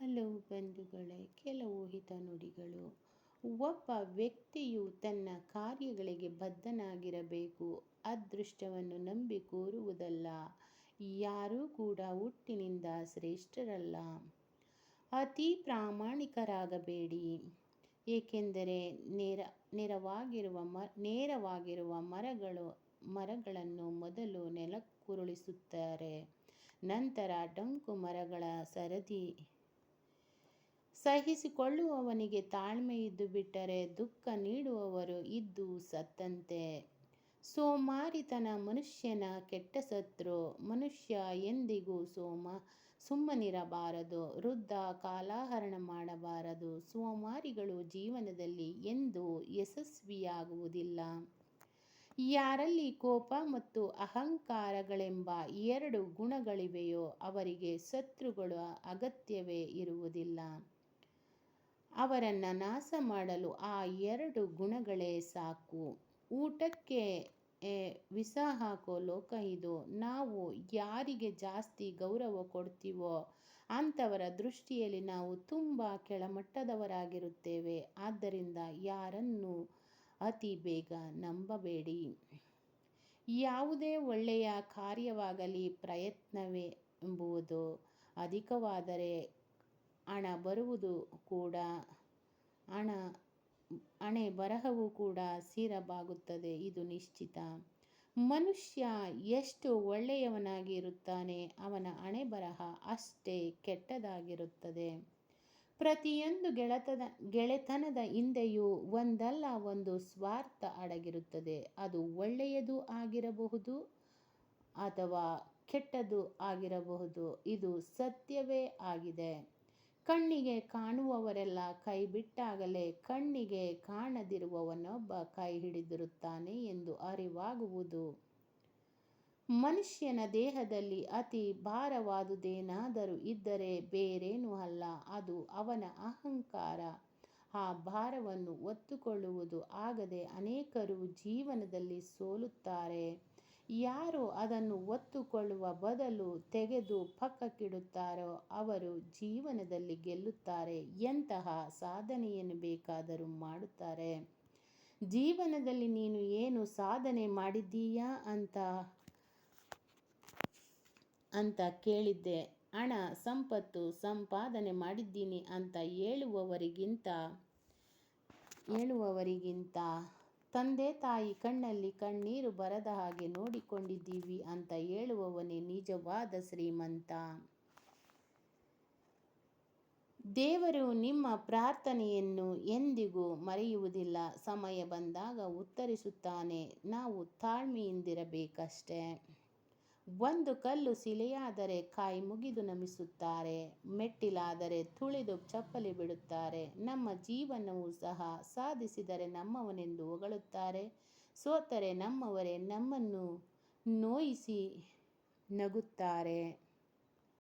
ಹಲವು ಬಂಧುಗಳೇ, ಕೆಲವು ಹಿತನುಡಿಗಳು ಒಬ್ಬ ವ್ಯಕ್ತಿಯು ತನ್ನ ಕಾರ್ಯಗಳಿಗೆ ಬದ್ಧನಾಗಿರಬೇಕು, ಅದೃಷ್ಟವನ್ನು ನಂಬಿ ಕೋರುವುದಲ್ಲ. ಯಾರೂ ಕೂಡ ಹುಟ್ಟಿನಿಂದ ಶ್ರೇಷ್ಠರಲ್ಲ. ಅತಿ ಪ್ರಾಮಾಣಿಕರಾಗಬೇಡಿ. ಏಕೆಂದರೆ ನೇರ, ನೆರವಾಗಿರುವ ಮ, ನೇರವಾಗಿರುವ ಮರಗಳು, ಮರಗಳನ್ನು ಮೊದಲು ನೆಲಕ್ಕುರುಳಿಸುತ್ತಾರೆ. ನಂತರ ಡಂಕು ಮರಗಳ ಸರದಿ ಸಹಿಸಿಕೊಳ್ಳುವವನಿಗೆ ತಾಳ್ಮೆ ಇದ್ದು ಬಿಟ್ಟರೆ ದುಃಖ ನೀಡುವವರು ಇದ್ದು ಸತ್ತಂತೆ. ಸೋಮಾರಿತನ ಮನುಷ್ಯನ ಕೆಟ್ಟ ಶತ್ರು, ಮನುಷ್ಯ ಎಂದಿಗೂ ಸೋಮ, ಸುಮ್ಮನಿರಬಾರದು, ವೃದ್ಧ ಕಾಲಹರಣ ಮಾಡಬಾರದು, ಸೋಮಾರಿಗಳು ಜೀವನದಲ್ಲಿ ಎಂದೂ ಯಶಸ್ವಿಯಾಗುವುದಿಲ್ಲ. ಯಾರಲ್ಲಿ ಕೋಪ ಮತ್ತು ಅಹಂಕಾರಗಳೆಂಬ ಎರಡು ಗುಣಗಳಿವೆಯೋ ಅವರಿಗೆ ಶತ್ರುಗಳ ಅಗತ್ಯವೇ ಇರುವುದಿಲ್ಲ. ಅವರನ್ನು ನಾಶ ಮಾಡಲು ಆ ಎರಡು ಗುಣಗಳೇ ಸಾಕು. ಊಟಕ್ಕೆ ವಿಷ ಹಾಕೋ ಲೋಕ ಇದು. ನಾವು ಯಾರಿಗೆ ಜಾಸ್ತಿ ಗೌರವ ಕೊಡ್ತೀವೋ ಅಂಥವರ ದೃಷ್ಟಿಯಲ್ಲಿ ನಾವು ತುಂಬ ಕೆಳಮಟ್ಟದವರಾಗಿರುತ್ತೇವೆ. ಆದ್ದರಿಂದ ಯಾರನ್ನು ಅತಿ ಬೇಗ ನಂಬಬೇಡಿ. ಯಾವುದೇ ಒಳ್ಳೆಯ ಕಾರ್ಯವಾಗಲಿ ಪ್ರಯತ್ನವೇ ಎಂಬುವುದು ಅಧಿಕವಾದರೆ ಹಣ ಬರುವುದು ಕೂಡ ಹಣ ಹಣೆ ಬರಹವೂ ಕೂಡ ಸ್ಥಿರವಾಗುತ್ತದೆ ಇದು ನಿಶ್ಚಿತ. ಮನುಷ್ಯ ಎಷ್ಟು ಒಳ್ಳೆಯವನಾಗಿ ಇರುತ್ತಾನೆ ಅವನ ಹಣೆ ಬರಹ ಅಷ್ಟೇ ಕೆಟ್ಟದಾಗಿರುತ್ತದೆ. ಪ್ರತಿಯೊಂದು ಗೆಳೆತನ ಗೆಳೆತನದ ಹಿಂದೆಯೂ ಒಂದಲ್ಲ ಒಂದು ಸ್ವಾರ್ಥ ಅಡಗಿರುತ್ತದೆ. ಅದು ಒಳ್ಳೆಯದು ಆಗಿರಬಹುದು ಅಥವಾ ಕೆಟ್ಟದ್ದು ಆಗಿರಬಹುದು, ಇದು ಸತ್ಯವೇ ಆಗಿದೆ. ಕಣ್ಣಿಗೆ ಕಾಣುವವರೆಲ್ಲ ಕೈ ಬಿಟ್ಟಾಗಲೇ ಕಣ್ಣಿಗೆ ಕಾಣದಿರುವವನೊಬ್ಬ ಕೈ ಹಿಡಿದಿರುತ್ತಾನೆ ಎಂದು ಅರಿವಾಗುವುದು. ಮನುಷ್ಯನ ದೇಹದಲ್ಲಿ ಅತಿ ಭಾರವಾದುದೇನಾದರೂ ಇದ್ದರೆ ಬೇರೇನೂ ಅಲ್ಲ, ಅದು ಅವನ ಅಹಂಕಾರ. ಆ ಭಾರವನ್ನು ಒತ್ತುಕೊಳ್ಳುವುದು ಆಗದೆ ಅನೇಕರು ಜೀವನದಲ್ಲಿ ಸೋಲುತ್ತಾರೆ. ಯಾರು ಅದನ್ನು ಒತ್ತುಕೊಳ್ಳುವ ಬದಲು ತೆಗೆದು ಪಕ್ಕಕ್ಕಿಡುತ್ತಾರೋ ಅವರು ಜೀವನದಲ್ಲಿ ಗೆಲ್ಲುತ್ತಾರೆ. ಎಂತಹ ಸಾಧನೆಯನ್ನು ಬೇಕಾದರೂ ಮಾಡುತ್ತಾರೆ. ಜೀವನದಲ್ಲಿ ನೀನು ಏನು ಸಾಧನೆ ಮಾಡಿದ್ದೀಯಾ ಅಂತ ಅಂತ ಕೇಳಿದ್ದೆ. ಹಣ ಸಂಪತ್ತು ಸಂಪಾದನೆ ಮಾಡಿದ್ದೀನಿ ಅಂತ ಹೇಳುವವರಿಗಿಂತ ಹೇಳುವವರಿಗಿಂತ ತಂದೆ ತಾಯಿ ಕಣ್ಣಲ್ಲಿ ಕಣ್ಣೀರು ಬರದ ಹಾಗೆ ನೋಡಿಕೊಂಡಿದ್ದೀವಿ ಅಂತ ಹೇಳುವವನೇ ನಿಜವಾದ ಶ್ರೀಮಂತ. ದೇವರು ನಿಮ್ಮ ಪ್ರಾರ್ಥನೆಯನ್ನು ಎಂದಿಗೂ ಮರೆಯುವುದಿಲ್ಲ. ಸಮಯ ಬಂದಾಗ ಉತ್ತರಿಸುತ್ತಾನೆ. ನಾವು ತಾಳ್ಮೆಯಿಂದಿರಬೇಕಷ್ಟೆ. ಒಂದು ಕಲ್ಲು ಸಿಲೆಯಾದರೆ ಕಾಯಿ ಮುಗಿದು ನಮಿಸುತ್ತಾರೆ. ಮೆಟ್ಟಿಲಾದರೆ ತುಳಿದು ಚಪ್ಪಲಿ ಬಿಡುತ್ತಾರೆ. ನಮ್ಮ ಜೀವನವೂ ಸಹ ಸಾಧಿಸಿದರೆ ನಮ್ಮವನೆಂದು ಹೊಗಳುತ್ತಾರೆ. ಸೋತರೆ ನಮ್ಮವರೇ ನಮ್ಮನ್ನು ನೋಯಿಸಿ ನಗುತ್ತಾರೆ.